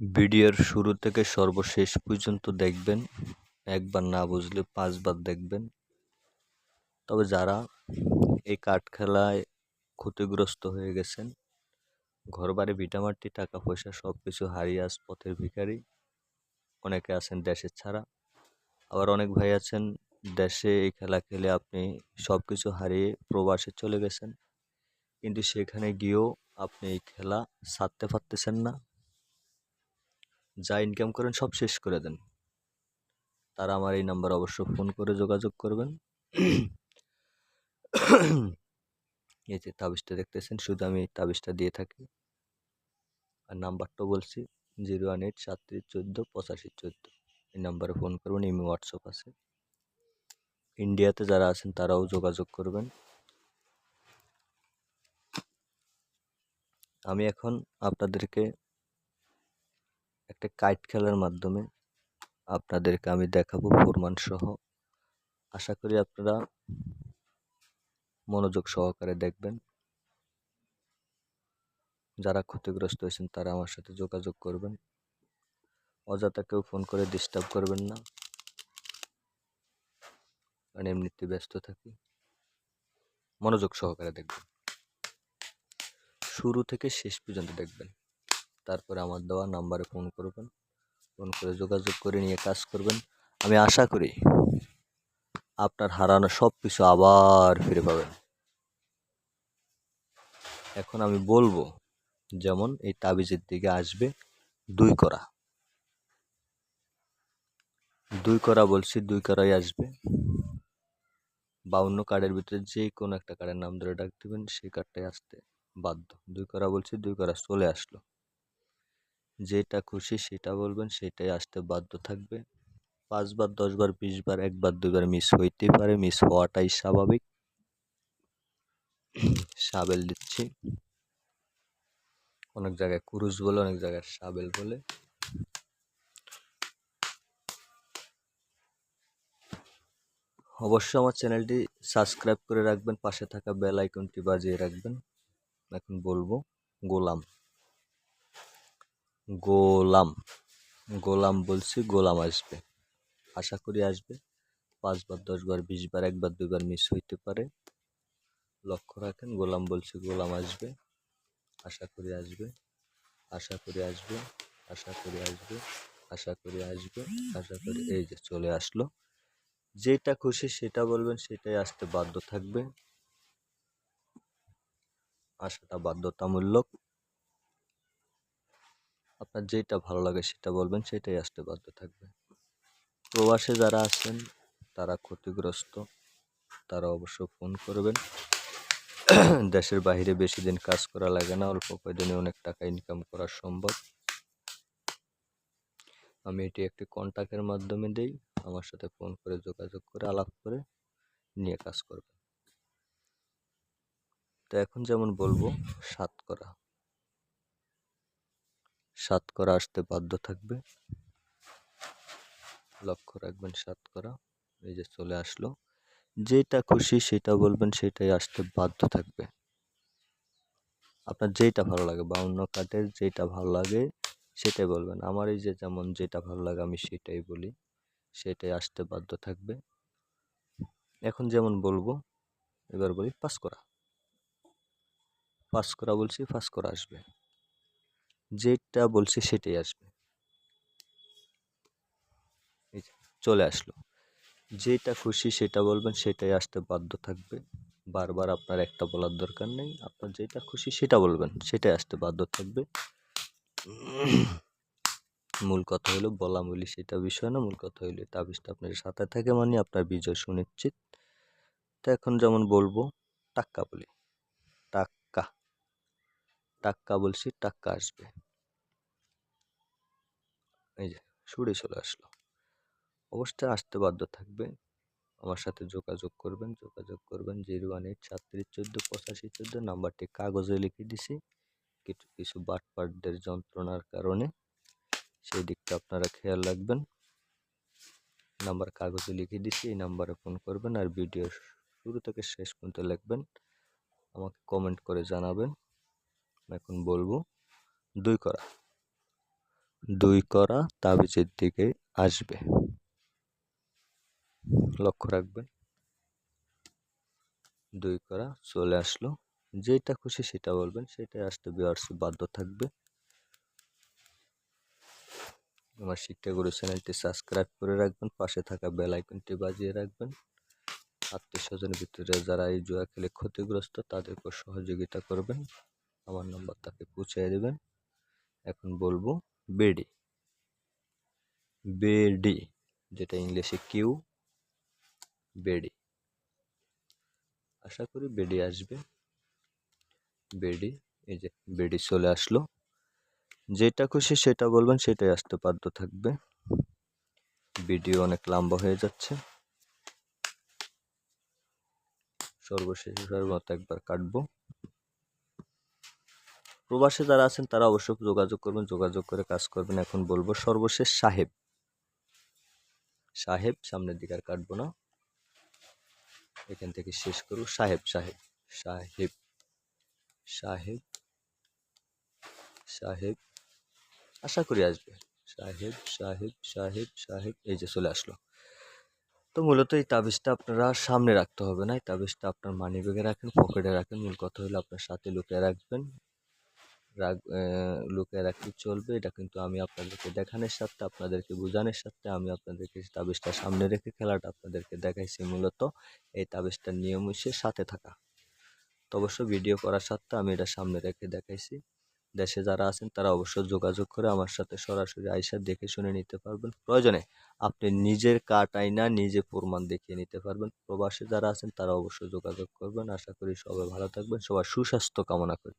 ভিডিওর শুরু থেকে সর্বশেষ পর্যন্ত দেখবেন। একবার না বুঝলে পাঁচবার দেখবেন। তবে যারা এই কাঠ খেলায় ক্ষতিগ্রস্ত হয়ে গেছেন, ঘরবাড়ি, ভিটামাটি টাকা পয়সা সব কিছু হারিয়ে আস পথের ভিখারি। অনেকে আছেন দেশের ছাড়া। আবার অনেক ভাই আছেন দেশে এই খেলা খেলে আপনি সব কিছু হারিয়ে প্রবাসে চলে গেছেন। কিন্তু সেখানে গিয়েও আপনি এই খেলা ছাড়তে পারতেছেন না। যা ইনকাম করেন সব শেষ করে দেন। তারা আমার এই নাম্বার অবশ্য ফোন করে যোগাযোগ করবেন। এই যে তাবিজটা দেখতেছেন, শুধু আমি তাবিজটা দিয়ে থাকি। আর নাম্বারটাও বলছি জিরো ওয়ান এইট সাতত্রিশ চোদ্দ পঁচাশি চোদ্দ। এই নাম্বারে ফোন করবেন ইমি হোয়াটসঅ্যাপ আছে। ইন্ডিয়াতে যারা আছেন, তারাও যোগাযোগ করবেন। আমি এখন আপনাদেরকে একটা কাইট খেলার মাধ্যমে আপনাদেরকে আমি দেখাবো সহ। আশা করি আপনারা মনোযোগ সহকারে দেখবেন। যারা ক্ষতিগ্রস্ত হয়েছেন তারা আমার সাথে যোগাযোগ করবেন। অযথা কেউ ফোন করে ডিস্টার্ব করবেন না। কারণ এমনিতে ব্যস্ত থাকি। মনোযোগ সহকারে দেখবেন। শুরু থেকে শেষ পর্যন্ত দেখবেন। তারপরে আমার দেওয়া নাম্বারে ফোন করবেন। ফোন করে যোগাযোগ করে নিয়ে কাজ করবেন। আমি আশা করি আপনার হারানো সব কিছু আবার ফিরে পাবেন। এখন আমি বলব, যেমন এই তাবিজের দিকে আসবে দুই করা। দুই করা বলছি, দুই করাই আসবে। বাউন্ন কার্ডের ভিতরে যে কোনো একটা কার্ডের নাম ধরে ডাক দিবেন, সেই কার্ডটাই আসতে বাধ্য। দুই করা বলছি, দুই করা চলে আসলো। যেটা খুশি সেটা বলবেন, সেটাই আসতে বাধ্য থাকবে। পাঁচবার, দশবার, বিশবার, একবার, দুইবার মিস হইতেই পারে মিস হওয়াটাই স্বাভাবিক। সাবেল দিচ্ছি। অনেক জায়গায় কুরুশ বলে, অনেক জায়গায় সাবেল বলে। অবশ্যই আমার চ্যানেলটি সাবস্ক্রাইব করে রাখবেন, পাশে থাকা বেল আইকনটি বাজিয়ে রাখবেন। এখন বলব, গোলাম। গোলাম। গোলাম বলছি গোলাম আসবে। আশা করি আসবে। পাঁচবার, দশবার, বিশবার, একবার দুবার মিস হইতে পারে। লক্ষ্য রাখেন, গোলাম বলছি গোলাম আসবে। আশা করি আসবে। আশা করি আসবে। আশা করি আসবে। আশা করি আসবে। আশা করি, এই যে চলে আসলো। যেটা খুশি সেটা বলবেন, সেটাই আসতে বাধ্য থাকবে। আশাটা বাধ্যতামূলক। আপনার যেটা ভালো লাগে সেটা বলবেন, সেটাই আসতে বাধ্য থাকবে। প্রবাসে যারা আছেন, তারা ক্ষতিগ্রস্ত, তারা অবশ্য ফোন করবেন। দেশের বাইরে বেশি দিন কাজ করা লাগে না, অল্প কয়দিনে অনেক টাকা ইনকাম করা সম্ভব। আমি এটি একটি কন্ট্যাক্টের মাধ্যমে দেই, আমার সাথে ফোন করে, যোগাযোগ করে, আলাপ করে নিয়ে কাজ করবে তো এখন যেমন বলব, সাত করা। সাত করা আসতে বাধ্য থাকবে। লক্ষ্য রাখবেন সাত করা, এই যে চলে আসলো। যেটা খুশি সেটা বলবেন, সেটাই আসতে বাধ্য থাকবে। আপনার যেটা ভালো লাগে বাউন্ন কাঠের যেটা ভালো লাগে, সেটাই বলবেন। আমার এই যে যেমন যেটা ভালো লাগে, আমি সেটাই বলি। সেটাই আসতে বাধ্য থাকবে। এখন যেমন বলব, এবার বলি পাস করা। পাস করা বলছি পাস করা আসবে। যেটা বলছি সেটাই আসবে। চলে আসলো। যেটা খুশি সেটা বলবেন, সেটাই আসতে বাধ্য থাকবে। বারবার আপনার একটা বলার দরকার নেই। আপনার যেটা খুশি সেটা বলবেন, সেটাই আসতে বাধ্য থাকবে। মূল কথা হলো, বলা বলি সেটা বিষয় না, মূল কথা হইল তাবিজটা আপনার সাথে থাকে মানে আপনার বিজয় সুনিশ্চিত। তো এখন যেমন বলব, টাক্কা বলি। টাক্কা বলছি, টাক্কা আসবে। এই যে, সুরে চলে আসলো। অবশ্যই আসতে বাধ্য থাকবে। আমার সাথে যোগাযোগ করবেন যোগাযোগ করবেন, জিরো ওয়ান এইট, সাতত্রিশ চোদ্দ, পঁচাশি চোদ্দ, নাম্বারটি কাগজে লিখে দিছি। কিছু কিছু বাটপাটদের যন্ত্রণার কারণে সেই দিকটা আপনারা খেয়াল রাখবেন। নাম্বার কাগজে লিখে দিছি, এই নাম্বারে ফোন করবেন আর ভিডিও শুরু থেকে শেষ পর্যন্ত লিখবেন। আমাকে কমেন্ট করে জানাবেন। এখন বলব, দুই করা। দুই করা তাবিজের দিকে আসবে। লক্ষ্য রাখবেন, দুই করা চলে আসলো। যেটা খুশি সেটা বলবেন, সেটাই আসতে বিয়ার্স বাধ্য থাকবে। আমার শিক্ষাগুরু চ্যানেলটি সাবস্ক্রাইব করে রাখবেন, পাশে থাকা বেল আইকনটি বাজিয়ে রাখবেন। আত্মীয় স্বজনের ভিতরে যারা এই জুয়া খেলে ক্ষতিগ্রস্ত তাদেরকে সহযোগিতা করবেন। আমার নম্বর তাকে পৌঁছে দেবেন। এখন বলব বেডি। বেডি, যেটা ইংলিশে কিউ, বেডি। আশা করি বেডি আসবে। বেডি, এই যে বেডি চলে আসলো। যেটা খুশি সেটা বলবেন, সেটাই আসতে বাধ্য থাকবে। ভিডিও অনেক লম্বা হয়ে যাচ্ছে। সর্বশেষ একবার কাটবো। প্রবাসে যারা আছেন, তারা অবশ্যই যোগাযোগ করবেন, যোগাযোগ করে কাজ করবেন। এখন বলব, সর্বশেষ সাহেব। সাহেব, সামনের দিকে আর কাটবো না। এখান থেকে শেষ করব। সাহেব সাহেব সাহেব সাহেব সাহেব, আশা করি আসবে। সাহেব সাহেব সাহেব সাহেব, এই যে চলে আসলো। তো মূলত এই তাবিজটা আপনারা সামনে রাখতে হবে না। এই তাবিজটা আপনার মানি ব্যাগে রাখেন পকেটে রাখেন। মূল কথা হলো আপনার সাথে লুকিয়ে রাখবেন। রাখ লুকিয়ে রাখলে চলবে। এটা কিন্তু আমি আপনাদেরকে দেখানোর সাথে আপনাদেরকে বোঝানোর সাথে আমি আপনাদেরকে তাবিজটা সামনে রেখে খেলাটা আপনাদেরকে দেখাইছি মূলত, এই তাবিজটার নিয়ম হচ্ছে সাথে থাকা। তো অবশ্য ভিডিও করার সাথে আমি এটা সামনে রেখে দেখাইছি। দেশে যারা আছেন, তারা অবশ্যই যোগাযোগ করে আমার সাথে সরাসরি আইসা দেখে শুনে নিতে পারবেন। প্রয়োজনে আপনি নিজের কাট আইনা নিজে প্রমাণ দেখিয়ে নিতে পারবেন। প্রবাসে যারা আছেন, তারা অবশ্যই যোগাযোগ করবেন। আশা করি সবাই ভালো থাকবেন। সবার সুস্বাস্থ্য কামনা করি।